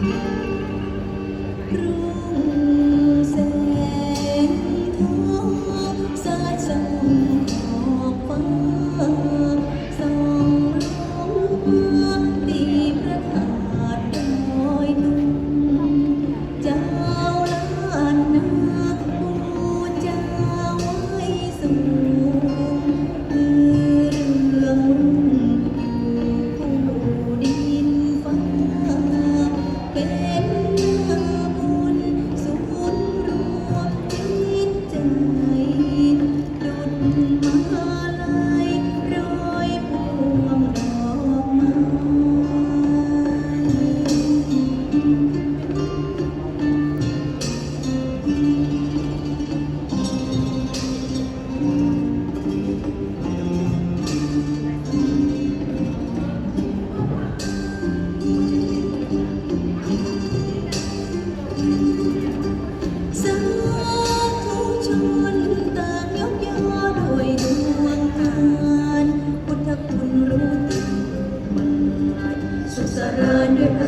Música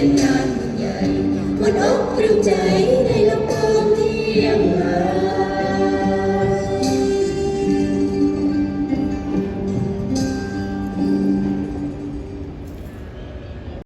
เป็นงานใหญ่หมดอกกระใจในลำโพงเที่ยงหา